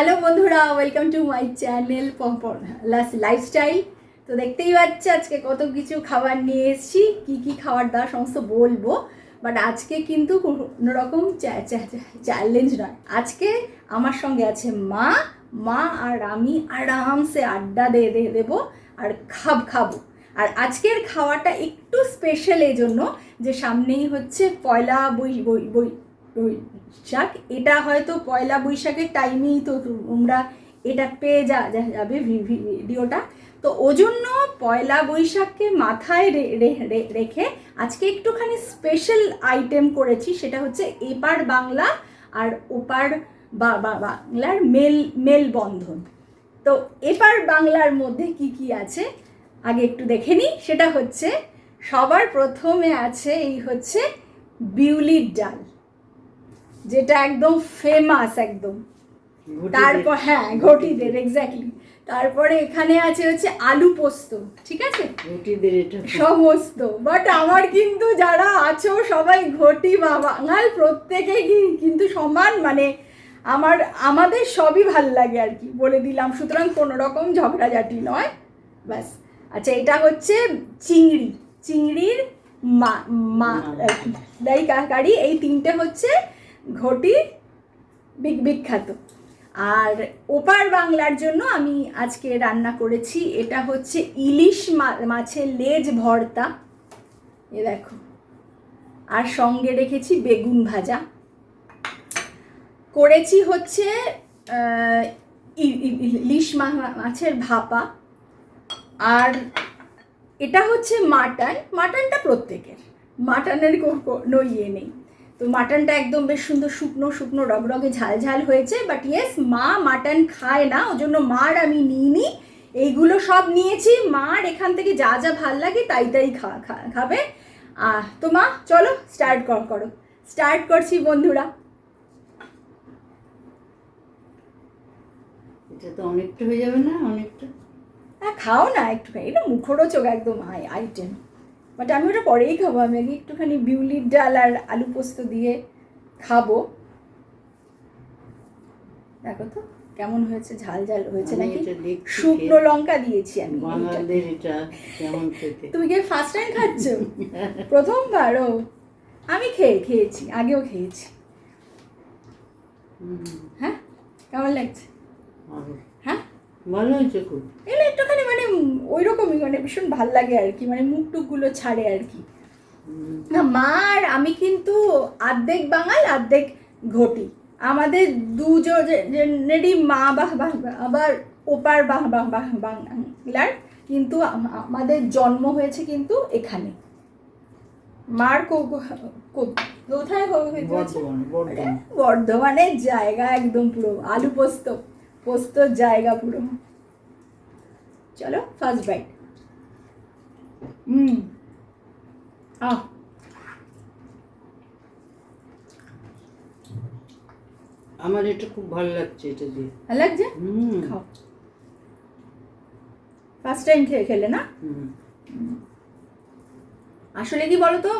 Hello বন্ধুরা welcome to my channel lifestyle তো দেখতেই পাচ্ছ, আজকে কত কিছু খাবার নিয়ে এসেছি, কী কী খাবার দাওয়া সমস্ত বলব। বাট আজকে কিন্তু কোনো রকম চ্যালেঞ্জ নয়। আজকে আমার সঙ্গে আছে মা মা আর আমি আরামসে আড্ডা দিয়ে দিয়ে দেবো আর খাব, খাব। আর আজকের খাওয়াটা একটু স্পেশাল এই জন্য যে সামনেই হচ্ছে পয়লা বই বই বই বৈশাখ এটা হয়তো পয়লা বৈশাখের টাইমেই তো তোমরা এটা পেয়ে যা যাবে ভিডিওটা তো ওজন্য পয়লা বৈশাখকে মাথায় রেখে আজকে একটুখানি স্পেশাল আইটেম করেছি, সেটা হচ্ছে এপার বাংলা আর ওপার বাংলার মেল, মেলবন্ধন। তো এপার বাংলার মধ্যে কি কি আছে? আগে একটু দেখে নিই। সেটা হচ্ছে, সবার প্রথমে আছে এই হচ্ছে বিউলির ডাল। যেটা একদম ফেমাস একদম। তারপর হ্যাঁ ঘটিদের এক্স্যাক্টলি তারপরে এখানে আছে হচ্ছে আলু পোস্ত ঠিক আছে? সমস্ত। বাট আমার কিন্তু যারা আছো সবাই ঘটি বা বাঙাল প্রত্যেকে কিন্তু সমান মানে আমার আমাদের সবই ভালো লাগে আর কি বলে দিলাম। সুতরাং কোনো রকম ঝগড়াঝাটি নয়। ব্যাস। আচ্ছা এটা হচ্ছে চিংড়ি। চিংড়ির মা মা দাই কারি এই তিনটে হচ্ছে ঘটি বিখ্যাত। আর ওপার বাংলার জন্য আমি আজকে রান্না করেছি, এটা হচ্ছে ইলিশ মাছের লেজ ভর্তা। এ দেখো। আর সঙ্গে রেখেছি বেগুন ভাজা। করেছি হচ্ছে ইলিশ মাছের ভাপা। আর এটা হচ্ছে মাটন। মাটনটা প্রত্যেকের। মাটনের কোনো ইয়ে নেই। তো মাটনটা একদম বেশ সুন্দর শুকনো শুকনো রগরগে ঝাল ঝাল হয়েছে বাট ইয়েস মা মাটন খায় না ওই জন্য মার আমি নিইনি। এইগুলো সব নিয়েছি মার এখান থেকে যা যা ভালো লাগে তাই তাই খা খাবে। আহ, তো মা চলো স্টার্ট কর করো। স্টার্ট করছি বন্ধুরা। এটা তো অনেকটা হয়ে যাবে না অনেকটা? হ্যাঁ খাও না একটুখানি এটা মুখরোচক একদম আইটেম। বাট আমি ওটা পরেই খাব। আমি আগে একটুখানি বিউলির ডাল আর আলু পোস্ত দিয়ে খাব। দেখো তো কেমন হয়েছে? ঝাল ঝাল হয়েছে নাকি? শুকনো লঙ্কা দিয়েছি আমি। তুমি কি ফার্স্ট টাইম খাচ্ছ? প্রথমবার ও। আমি খেয়ে খেয়েছি আগেও খেয়েছি। হ্যাঁ? কেমন লাগছে? হ্যাঁ? ভালো হয়েছে খুব। এগুলো একটুখানি মানে ওই রকমই মানে ভীষণ ভালো লাগে আর কি মানে মুখ টুকগুলো ছাড়ে আর কি। না মার আমি কিন্তু আর্ধেক বাঙাল আর্ধেক ঘটি। আমাদের দুজনেরই মা বাহ বাহ আবার ওপার বাহ বাহ বাহ বাংলার কিন্তু আমাদের জন্ম হয়েছে কিন্তু এখানে। মার কোথায় বর্ধমানের জায়গা একদম পুরো আলু পোস্ত পোস্তর জায়গা পুরো। চলো ফার্স্ট বাইট হুম। আহ। আমার এটা খুব ভালো লাগছে এটা দিয়ে। ভালো লাগছে? হুম। খাও। ফার্স্ট টাইম খেয়ে খেলে না? হুম। আসলে কি বলো তো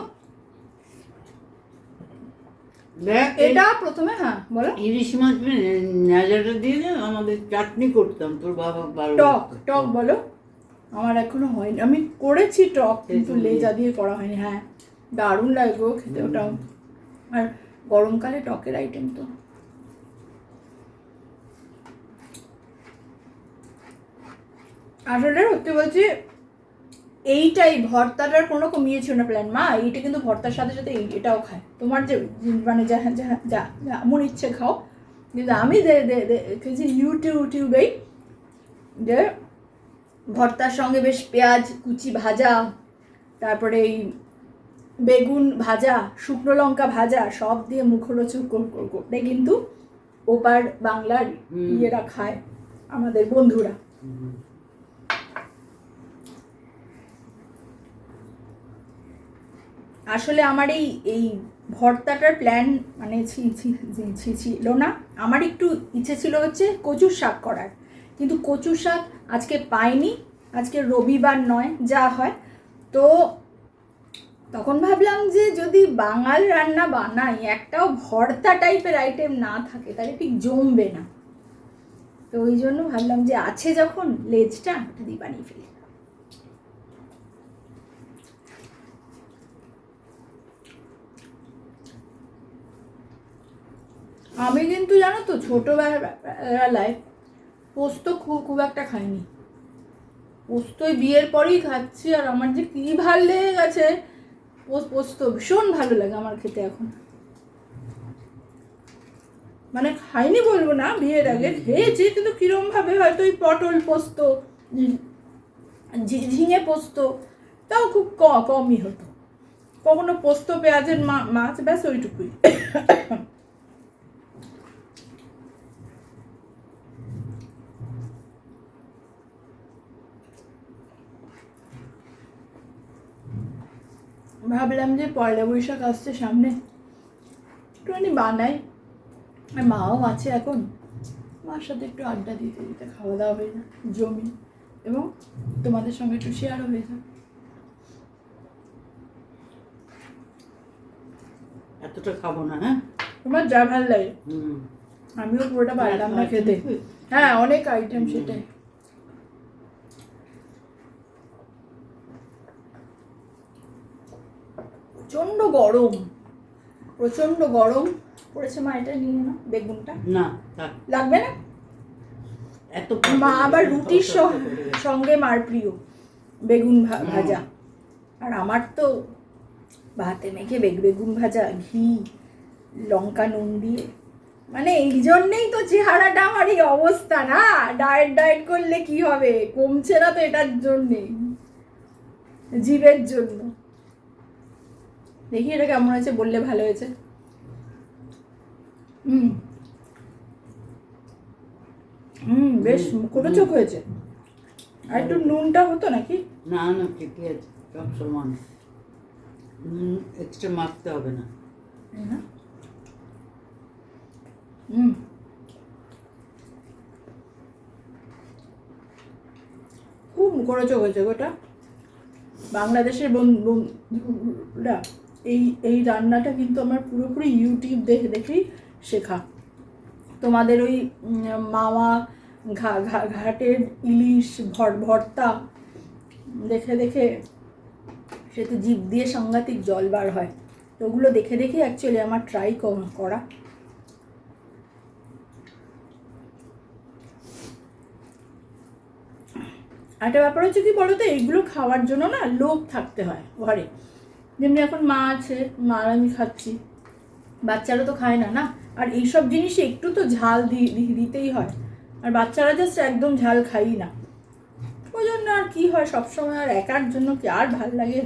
এটা প্রথমে হ্যাঁ বলো। ইলিশ মাছ নেজাটা দিয়ে আমাদের চাটনি করতাম তোর বাবা টক টক বলো। আমার এখনও হয়নি। আমি করেছি টক কিন্তু লেজা দিয়ে করা হয়নি হ্যাঁ। দারুণ লাগবে খেতে ওটাও। আর গরমকালে টকের আইটেম তো। আসলে সত্যি বলছি এইটাই ভর্তাটার কোনো কমিয়ে ছিল না প্ল্যান মা এইটা কিন্তু ভর্তার সাথে সাথে এই এটাও খায়। তোমার যে মানে যা যা যা যা মন ইচ্ছে খাও কিন্তু আমি দেখেছি ইউটিউব ইউটিউবেই যে ভর্তার সঙ্গে বেশ পেঁয়াজ কুচি ভাজা তারপরে এই বেগুন ভাজা শুকনো লঙ্কা ভাজা সব দিয়ে মুখরোচক কর- কর- করে কিন্তু ওপার বাংলার ইয়েরা খায় আমাদের বন্ধুরা। আসলে আমার এই এই ভর্তাটার প্ল্যান মানে ছিল না। আমার একটু ইচ্ছে ছিল হচ্ছে কচুর শাক করার। কিন্তু কচুর শাক আজকে পাইনি। আজকে রবিবার নয়, যা হয়। তো তখন ভাবলাম যে যদি বাঙাল রান্না বানাই, একটাও ভর্তা টাইপের আইটেম না থাকে, তাহলে ঠিক জমবে না। তো ওই জন্য ভাবলাম যে আছে যখন লেজটা দিয়ে বানিয়ে ফেলি। আমি কিন্তু জানো তো ছোটোবেলায় পোস্ত খুব খুব একটা খাইনি। পোস্তই বিয়ের পরেই খাচ্ছি আর আমার যে কী ভালো লেগে গেছে। পোস- পোস্ত ভীষণ ভালো লাগে আমার খেতে এখন। মানে খাইনি বলব না, বিয়ের আগে খেয়েছি কিন্তু কিরম ভাবে হয়তো ওই পটল পোস্ত ঝিঙে পোস্ত, তাও খুব কমই হতো। কখনো পোস্ত, পেঁয়াজের মাছ ব্যাস ওইটুকুই। ভাবলাম যে পয়লা বৈশাখ আসছে সামনে। একটুখানি বানাই। আর মাও আছে এখন। মার সাথে একটু আড্ডা দিতে দিতে খাওয়া দাওয়া হয়ে যায় জমি এবং তোমাদের সঙ্গে একটু শেয়ারও হয়ে যায় এতটা খাব না হ্যাঁ? তোমার যা ভালো লাগে। আমিও পুরোটা পারলাম না খেতে। হ্যাঁ। অনেক আইটেম সেটাই। প্রচণ্ড গরম। প্রচণ্ড গরম। পড়েছে মা এটা নিয়ে না বেগুনটা। না লাগবে না? এত মা আবার রুটির সঙ্গে মার প্রিয় বেগুন ভাজা। আর আমার তো ভাতে মেখে বেগ বেগুন ভাজা ঘি লঙ্কা নুন দিয়ে। মানে এই জন্যেই তো চেহারাটা আমার এই অবস্থা না। ডায়েট ডায়েট করলে কি হবে? কমছে না তো এটার জন্যে। জীবের জন্য। দেখি এটা কেমন হয়েছে বললে ভালো হয়েছে। হুম। হুম বেশ মুখরোচক হয়েছে? আর একটু নুনটা হতো নাকি? না না ঠিকই আছে সব সমান। এক্সট্রা মাখতে হবে না। হুম। খুব মুখরোচক হয়েছে গোটা বাংলাদেশের বন- বন্ধুরা। এই এই রান্নাটা কিন্তু আমার পুরোপুরি ইউটিউব দেখে দেখেই শেখা। তোমাদের ওই ঘা- ঘাটের ইলিশ, ভর, ভর্তা দেখে দেখে সে তো জিভ দিয়ে সাংঘাতিক জল বার হয়। তো ওগুলো দেখে দেখে অ্যাকচুয়ালি আমার ট্রাই করা। একটা ব্যাপার হচ্ছে কি বলতো এইগুলো খাওয়ার জন্য না লোভ থাকতে হয় ঘরে। যেমনি এখন মা আছে মা আমি খাচ্ছি। বাচ্চারা তো খায় না না? আর এইসব জিনিসে একটু তো ঝাল দিতেই হয়। আর বাচ্চারা জাস্ট একদম ঝাল খাই না। ওই জন্য আর কি হয়, সবসময় আর একার জন্য কি আর ভালো লাগে?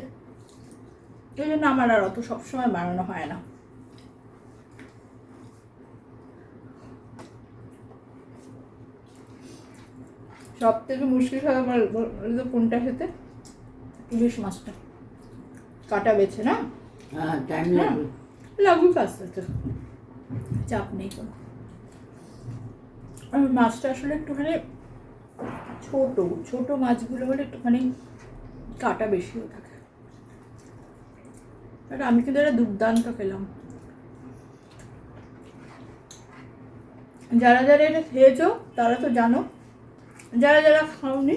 ওই জন্য আমার আর অত সবসময় বানানো হয় না। সব থেকে মুশকিল হয় আমার কোনটা খেতে ইলিশ মাছটা। কাটা বেছে না? হ্যাঁ টাইম হ্যাঁ। লাগবে। লাগুক আস্তে আস্তে। চাপ নেই কোনো আর মাছটা আসলে একটুখানি ছোট। ছোট মাছগুলো হলে একটুখানি কাটা বেশিও থাকে। আর আমি কিন্তু এটা দুর্দান্ত খেলাম। যারা যারা এটা খেয়েছো তারা তো জানো যারা যারা খাওনি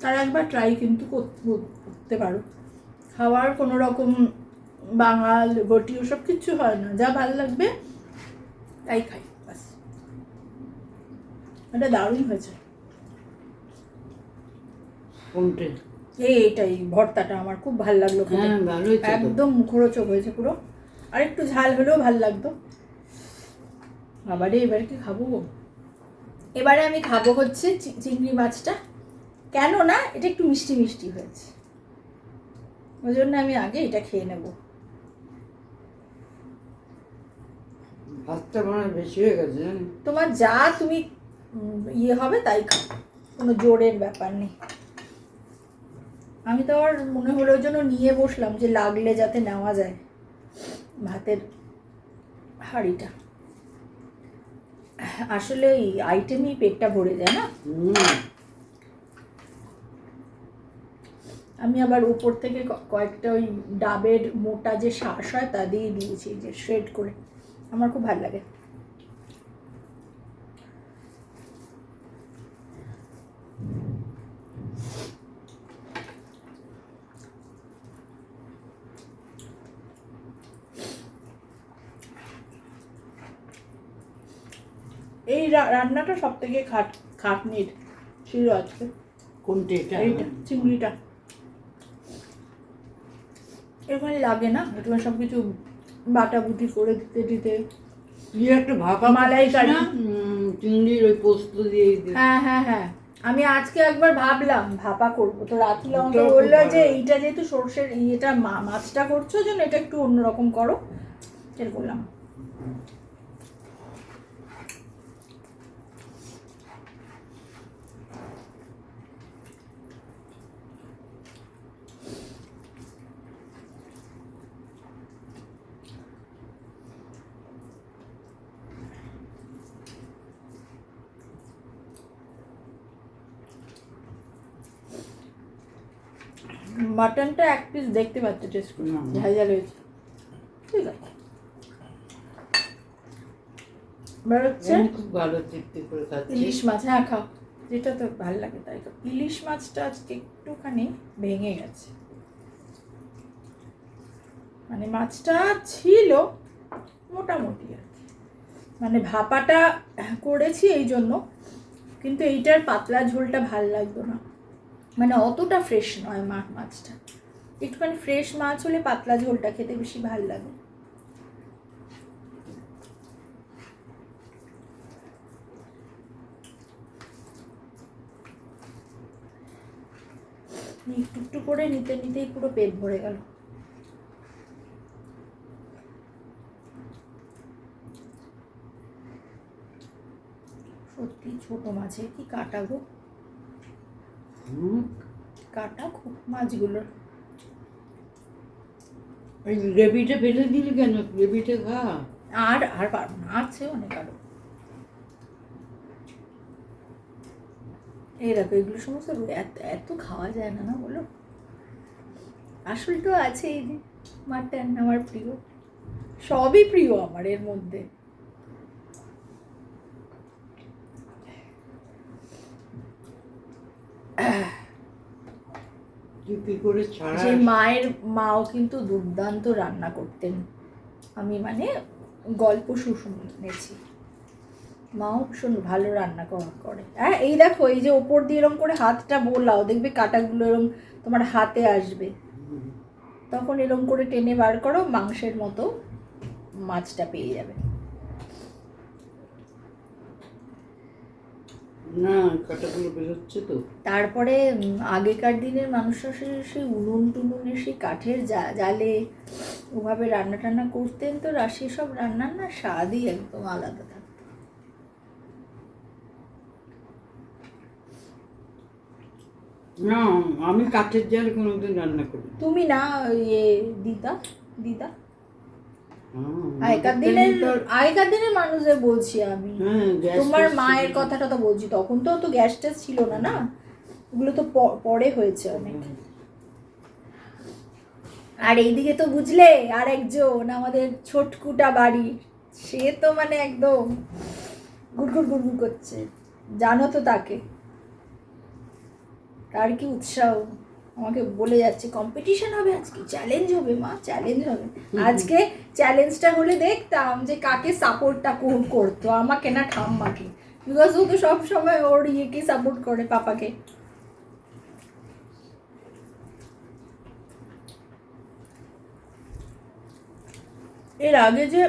তারা একবার ট্রাই কিন্তু কর- করতে পারো। খাওয়ার কোনো রকম বাঙাল ঘটি ওসব কিচ্ছু হয় না। যা ভালো লাগবে তাই খাই বাস এটা দারুণ হয়েছে। কোনটে? এই এটাই ভর্তাটা আমার খুব ভালো লাগল হ্যাঁ একদম মুখরোচক হয়েছে পুরো। আর একটু ঝাল হলেও ভালো লাগতো। আবারে এবারে কি খাব এবারে আমি খাব হচ্ছে চিংড়ি মাছটা। কেন না এটা একটু মিষ্টি মিষ্টি হয়েছে। ওই জন্য আমি আগে এটা খেয়ে নেব। ভাতটা মনে বেশি হয়ে গেছে তোমার যা তুমি ইয়ে হবে তাই খাও কোনো জোরের ব্যাপার নেই। আমি তো আর মনে হলো ওই জন্য নিয়ে বসলাম যে লাগলে যাতে নেওয়া যায় ভাতের হাঁড়িটা। আসলে এই আইটেমই পেটটা ভরে যায় না? আমি আবার উপর থেকে কয়েকটা ওই ডাবের মোটা যে শাঁস হয় তা দিয়ে দিয়েছি যে শ্রেড করে। আমার খুব ভালো লাগে। এই রান্নাটা সব থেকে খাট খাটনির। ছিল আজকে। কোনটা এটা? চিংড়িটা। এখানে লাগে না? এখানে সব কিছু বাটাবুটি করে দিতে দিতে। কি একটা ভাপা মালাই কারি। চিংড়ির ওই পোস্ত দিয়ে হ্যাঁ হ্যাঁ হ্যাঁ। আমি আজকে একবার ভাবলাম ভাপা করব। তো রাতুল আমাকে বলল যে এইটা যেহেতু সর্ষের ইয়েটা মাছটা করছ জন্য এটা একটু অন্যরকম করো। এর করলাম। মাটনটা এক পিস দেখতে পাচ্ছ টেস্ট করে। ঝাল হয়েছে। ঠিক আছে। এবার হচ্ছে খুব ভালো তৃপ্তি করে খাচ্ছি। ইলিশ মাছ হ্যাঁ খাও। যেটা তো ভালো লাগে তাই খাও। ইলিশ মাছটা আজকে একটুখানি ভেঙে গেছে। মানে মাছটা ছিল মোটামুটি আর কি। মানে ভাপাটা করেছি এই জন্য কিন্তু এইটার পাতলা ঝোলটা ভালো লাগতো না। মানে অতটা ফ্রেশ নয় মা মাছটা। একটুখানি ফ্রেশ মাছ হলে পাতলা ঝোলটা খেতে বেশি ভালো লাগে। একটু একটু করে নিতে নিতেই পুরো পেট ভরে গেল। সত্যি ছোট মাছের কি কাটা গো। হুম। কাটা খুব মাছগুলোর এই গ্রেভিটা ফেলে দিলি কেন? গ্রেভিটা খা। আর আর আছে অনেক আরও। এই দেখো, এগুলো সমস্ত এত এত খাওয়া যায় না না বলো? আসল তো আছে এই যে, মাটন আমার প্রিয়। সবই প্রিয় আমার এর মধ্যে। সেই মায়ের মাও কিন্তু দুর্দান্ত রান্না করতেন। আমি মানে গল্প শুনেছি মাও ভীষণ ভালো রান্না করে হ্যাঁ এই দেখো, এই যে ওপর দিয়ে এরকম করে হাতটা বোলাও, দেখবে কাটাগুলো এরকম তোমার হাতে আসবে। তখন এরকম করে টেনে বার করো, মাংসের মতো মাছটা পেয়ে যাবে। না কাটাগুলো বেরোচ্ছে তো। তারপরে আগেকার দিনের মানুষরা সেই উনুন টুনুনের সেই কাঠের জালে ওভাবে রান্না টান্না করতেন তো রাশি সব রান্নার না স্বাদই একদম আলাদা থাকতো। না আমি কাঠের জাল কোনোদিন রান্না করি তুমি না ইয়ে দিদা দিদা? আগেকার দিনের আর- আগেকার দিনের মানুষদের বলছি আমি। হ্যাঁ তোমার মায়ের কথাটা তো বলছি তখন তো তো গ্যাস ট্যাস ছিল না না? ওগুলো তো পরে হয়েছে অনেক। আর এইদিকে তো বুঝলে আর একজন আমাদের ছোটকুটা বাড়ি সে তো মানে একদম গুড়গুড় গুড়গুড় করছে। জানো তো তাকে। তার কি উৎসাহ? আমাকে বলে যাচ্ছে কম্পিটিশন হবে আজকে চ্যালেঞ্জ হবে মা চ্যালেঞ্জ হবে। আজকে চ্যালেঞ্জটা হলে দেখতাম যে কাকে সাপোর্টটা কোন করতো আমাকে না ঠাম্মাকে। বিকজ ও তো সব সময় ওর ইয়েকে সাপোর্ট করে পাপাকে। এর আগে যে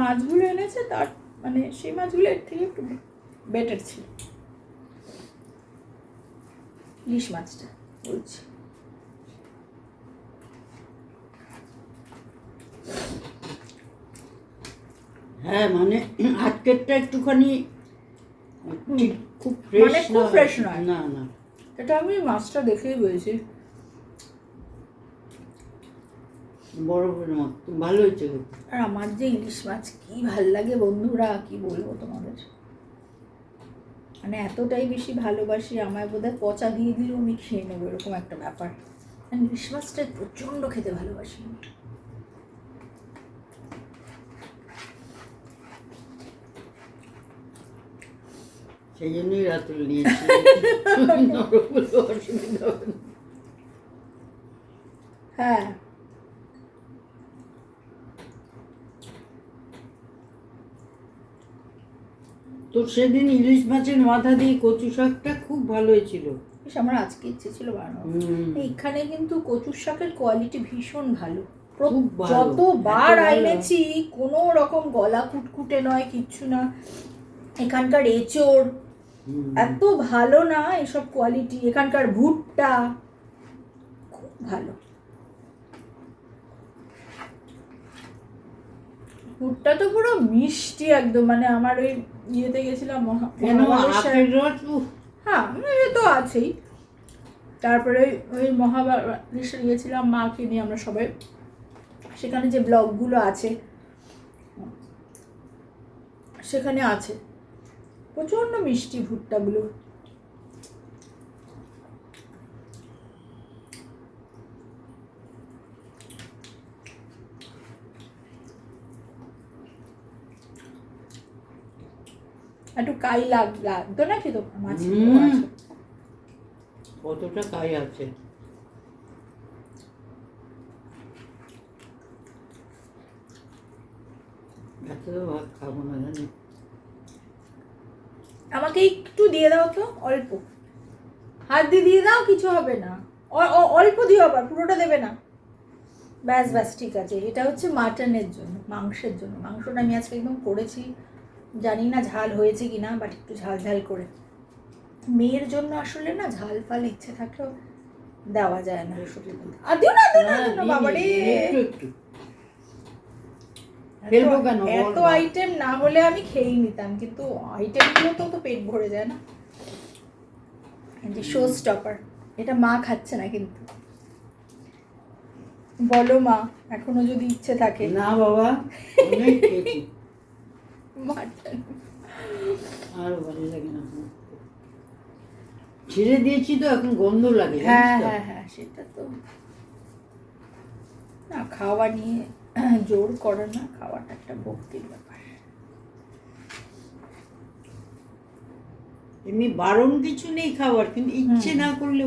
মাছগুলো এনেছে তার মানে সেই মাছগুলো এর থেকে একটু বেটার ছিল। ইলিশ মাছটা বলছি। হ্যাঁ মানে আজকেরটা একটুখানি খুব ফ্রেশ মানে খুব নয়। না না। এটা আমি মাছটা দেখেই বলেছি। মাছ ভালো হয়েছে আর আমার যে ইলিশ মাছ কি ভালো লাগে বন্ধুরা কি বলব তোমাদের? মানে এতটাই বেশি ভালোবাসি আমায় বোধহয় পচা দিয়ে দিলেও আমি খেয়ে নেব এরকম একটা ব্যাপার। ইলিশ মাছটা প্রচণ্ড খেতে ভালোবাসি সেই জন্যই রাতুল নিয়েছি অসুবিধা। হ্যাঁ তো সেদিন ইলিশ মাছের মাথা দিয়ে কচু শাকটা খুব ভালো হয়েছিল বেশ আমার আজকে ইচ্ছে ছিল বানানো হুম। এইখানে কিন্তু কচুর শাকের কোয়ালিটি ভীষণ ভালো। যতবার আইনেছি কোনো রকম গলা কুটকুটে নয় কিচ্ছু না এখানকার এঁচড় হুম। এত ভালো না এসব কোয়ালিটি এখানকার ভুট্টা। খুব ভালো। ভুট্টা তো পুরো মিষ্টি একদম মানে আমার ওই ইয়েতে গেছিলাম হ্যাঁ এ তো আছেই। তারপরে ওই- ওই মহাবালেশ্বর গিয়েছিলাম মাকে নিয়ে আমরা সবাই। সেখানে যে ব্লগগুলো আছে সেখানে আছে। প্রচণ্ড মিষ্টি ভুট্টাগুলো। একটু কাই লাগ লাগতো নাকি তো? মাছ কতটা কাই আছে এত ভাত খাব না জানি আমাকে একটু দিয়ে দাও তো অল্প। হাত দিয়ে দিয়ে দাও কিছু হবে না। অল্প দিও আবার পুরোটা দেবে না। ব্যাস ব্যাস ঠিক আছে। এটা হচ্ছে মাটনের জন্য মাংসের জন্য। মাংসটা আমি আজকে একদম করেছি। জানি না ঝাল হয়েছে কি না বাট একটু ঝাল ঝাল করে। মেয়ের জন্য আসলে না ঝাল ফাল ইচ্ছে থাকলেও দেওয়া যায় না। আর দিও না দিও বাবারে। এত আইটেম না হলে আমি খেয়েই নিতাম কিন্তু আইটেমগুলো তো তো পেট ভরে যায় না। যে শো স্টপার এটা মা খাচ্ছে না কিন্তু। বলো মা এখনও যদি ইচ্ছে থাকে। না বাবা আর ভালো লাগে না। ছেড়ে দিয়েছি তো এখন গন্ধ লাগে হ্যাঁ হ্যাঁ হ্যাঁ সেটা তো। না খাওয়া নিয়ে জোর করে না খাওয়াটা একটা ভক্তির ব্যাপার। এমনি বারণ কিছু নেই খাবার কিন্তু ইচ্ছে না করলে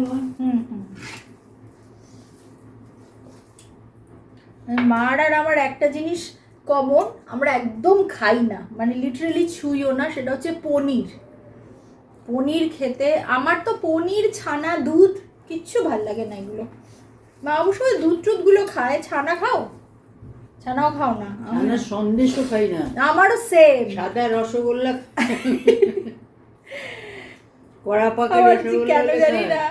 মার আর আমার একটা জিনিস কমন আমরা একদম খাই না। মানে লিটারেলি ছুঁইও না সেটা হচ্ছে পনির। পনির খেতে আমার তো পনির ছানা দুধ কিচ্ছু ভালো লাগে না এগুলো। মা অবশ্যই দুধ টুধগুলো খায় ছানা খাও? ছানাও খাও না। আমরা সন্দেশও খাই না। আমারও সেম সাদা রসগোল্লা কড়া পাকা কেন জানি না।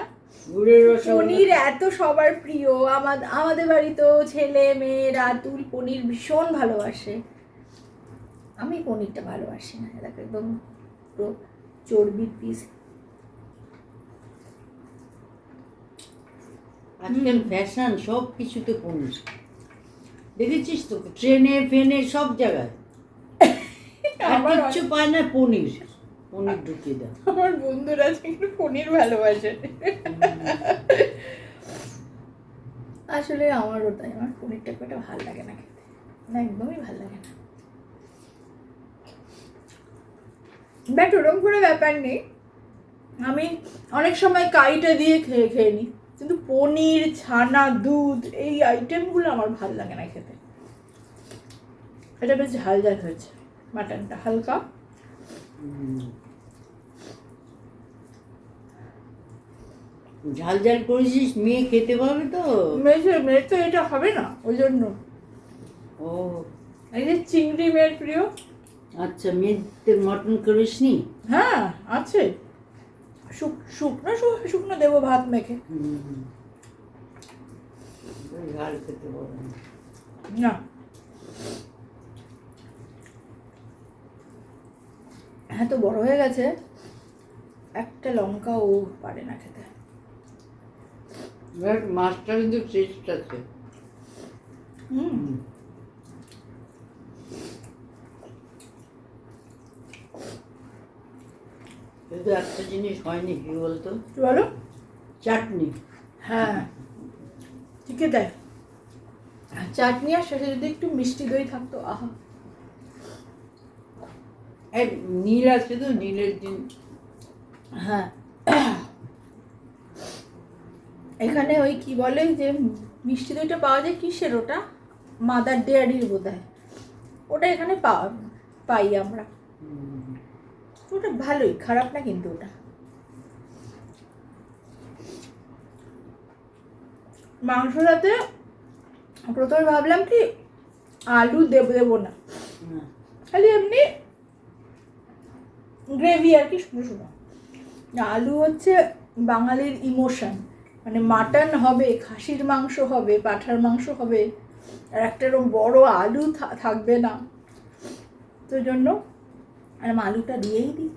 পনির এত সবার প্রিয়। আমাদের আমাদের বাড়িতেও ছেলে মেয়ে রাতুল পনির ভীষণ ভালোবাসে। আমি পনিরটা ভালোবাসি না দেখো একদম পুরো চর্বির পিস আজকাল ফ্যাশন সব কিছুতে পনির। দেখেছিস তো? ট্রেনে ফেনে সব জায়গায়। আর কিচ্ছু পায় না পনির। পনির ঢুকিয়ে দাও। আমার বন্ধুরা কিন্তু পনির ভালোবাসে। আসলে আমারও তাই আমার পনিরটা খুব একটা ভালো লাগে না খেতে। না একদমই ভালো লাগে না। বাট ওরকম করে ব্যাপার নেই। আমি অনেক সময় কাইটা দিয়ে খেয়ে খেয়ে নিই কিন্তু পনির ছানা দুধ এই আইটেমগুলো আমার ভালো লাগে না খেতে। এটা বেশ ঝাল ঝাল হয়েছে। মাটনটা হালকা। ঝাল ঝাল করেছিস মেয়ে খেতে পাবে তো? মেয়ে মেয়ের তো এটা হবে না ওই জন্য। ও। এই যে চিংড়ি মেয়ের প্রিয়। আচ্ছা মেয়েদের মটন করিস নি হ্যাঁ আছে। শুক শুকনো শুকনো দেবো ভাত মেখে। ঝাল খেতে পারবে না। হ্যাঁ তো বড় হয়ে গেছে। একটা লঙ্কা ও পারে না খেতে। মাছটা কিন্তু টেস্ট আছে হুম। কিন্তু একটা জিনিস হয়নি কি বলতো? কি বলো? চাটনি। হ্যাঁ। ঠিকই তাই। চাটনি আর শেষে যদি একটু মিষ্টি দই থাকতো আহা। এই নীল আছে তো নীলের দিন। হ্যাঁ। এখানে ওই কি বলে যে মিষ্টি দইটা পাওয়া যায়, কিসের ওটা? মাদার ডেয়ারির বোধ ওটা এখানে পাওয়া পাই আমরা। ওটা ভালোই, খারাপ না কিন্তু ওটা। মাংসটাতে প্রথমে ভাবলাম কি, আলু দেব, দেবো না। খালি এমনি গ্রেভি আর কি, শুধু শুধু। আলু হচ্ছে বাঙালির ইমোশন মানে মাটন হবে, খাসির মাংস হবে, পাঠার মাংস হবে, আর একটা এরকম বড় আলু থাকবে না। তো জন্য আর আলুটা দিয়েই দিই।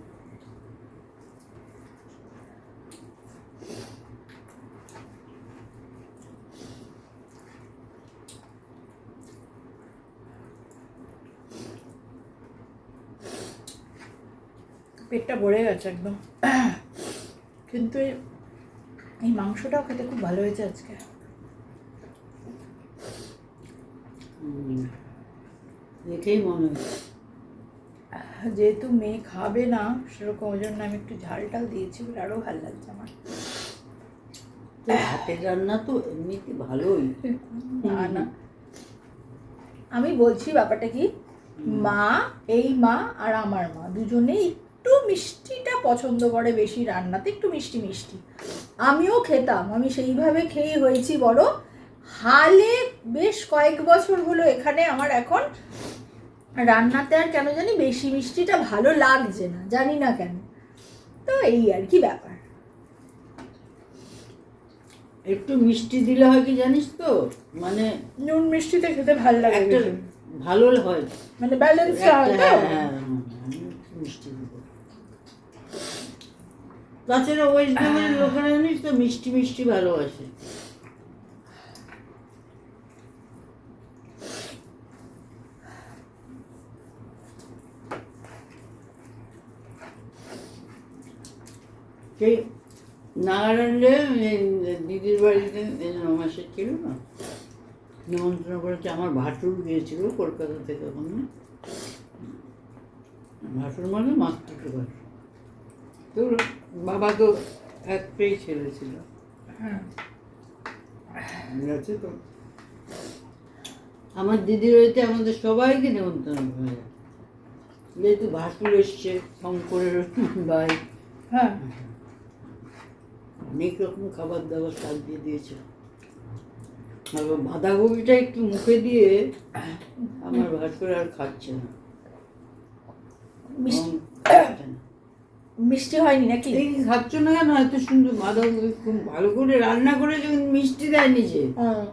পেটটা ভরে গেছে একদম। কিন্তু এই- মাংসটাও খেতে খুব ভালো হয়েছে আজকে। দেখেই মনে যেহেতু মেয়ে খাবে না সেরকম ওই জন্য আমি একটু ঝাল টাল দিয়েছি বলে আরও ভালো লাগছে আমার। তোর হাতের রান্না তো এমনিতে ভালোই। না না। আমি বলছি ব্যাপারটা কি মা এই মা আর আমার মা দুজনেই একটু মিষ্টিটা পছন্দ করে বেশি রান্নাতে একটু মিষ্টি মিষ্টি। আমিও খেতাম আমি সেইভাবে খেয়ে হয়েছি বড় হালে বেশ কয়েক বছর হলো এখানে আমার এখন রান্নাতে আর কেন জানি বেশি মিষ্টিটা ভালো লাগছে না জানি না কেন। তো এই আর কি ব্যাপার। একটু মিষ্টি দিলে হয় কি জানিস তো? মানে নুন মিষ্টিতে খেতে ভালো লাগে ভালো হয়। মানে ব্যালেন্স হয় তো? হ্যাঁ, হ্যাঁ, হ্যাঁ, মিষ্টি তাছাড়া ওয়েস্ট বেঙ্গলের লোকেরা জানিস তো মিষ্টি মিষ্টি ভালোবাসে। সেই নাগাল্যান্ডে দিদির বাড়িতে নমাসে ছিল না? নিমন্ত্রণ করেছে, আমার ভাটুর গিয়েছিল কলকাতা থেকে ওখানে। ভাটুর মানে মাতৃকে ভাটুর। তো বাবা তো একটাই ছেলে ছিল। হ্যাঁ। আছে তো। আমার দিদির বাড়িতে আমাদের সবাইকে নিমন্ত্রণ করে যেহেতু ভাসুর এসছে শঙ্করের ভাই। হ্যাঁ। অনেক রকম খাবার দাবার সাজ দিয়ে দিয়েছে। আর বাঁধাকপিটা একটু মুখে দিয়ে আমার ভাসুর আর খাচ্ছে না। মিষ্টি। খাচ্ছে না। মিষ্টি হয়নি নাকি? এই খাচ্ছ না কেন এত সুন্দর বাঁধাকপি খুব ভালো করে রান্না করে যখন মিষ্টি দেয় নিজে। হ্যাঁ।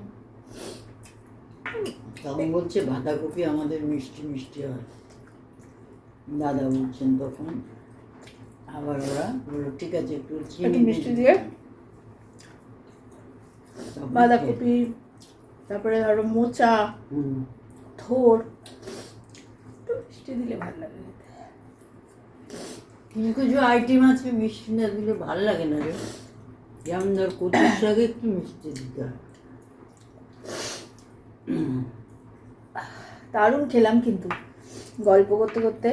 তখন বলছে বাঁধাকপি আমাদের মিষ্টি মিষ্টি হয়। দাদা বলছেন তখন। আবার ওরা বলল ঠিক আছে একটু চিনি মিষ্টি দিয়ে বাঁধাকপি তারপরে ধরো মোচা। থোর। একটু মিষ্টি দিলে ভালো লাগে। আইটেম আছে মিষ্টি না দিলে ভালো লাগে না রে। যেমন ধর কচুর শাকে একটু মিষ্টি দিতে হয়। দারুণ খেলাম কিন্তু। গল্প করতে করতে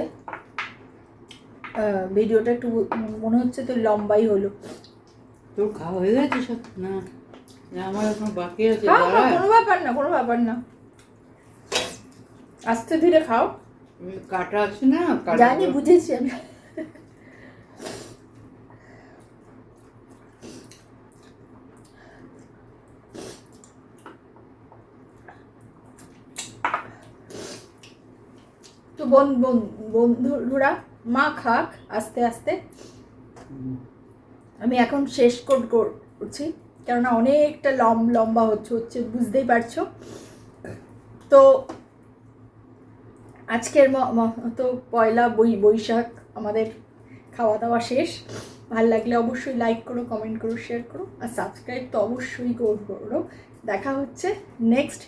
ভিডিওটা একটু মনে হচ্ছে তো লম্বাই হলো। তোর খাওয়া হয়ে গেছে সব? না। আমার এখন বাকি আছে। কোনো ব্যাপার না কোনো ব্যাপার না। আস্তে ধীরে খাও। কাটা আছে না জানি বুঝেছি আমি। বন, বন- বন্ধুরা, মা খাক, আস্তে আস্তে। আমি এখন শেষ কোট করছি, কেননা অনেকটা লম, লম্বা হচ্ছে হচ্ছে, বুঝতেই পারছ। তো আজকের তো পয়লা বই বৈশাখ, আমাদের খাওয়া দাওয়া শেষ। ভালো লাগলে অবশ্যই লাইক করো কমেন্ট করো শেয়ার করো, আর সাবস্ক্রাইব তো অবশ্যই করো দেখা হচ্ছে নেক্সট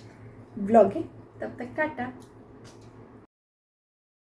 ব্লগে তব তক টাটা।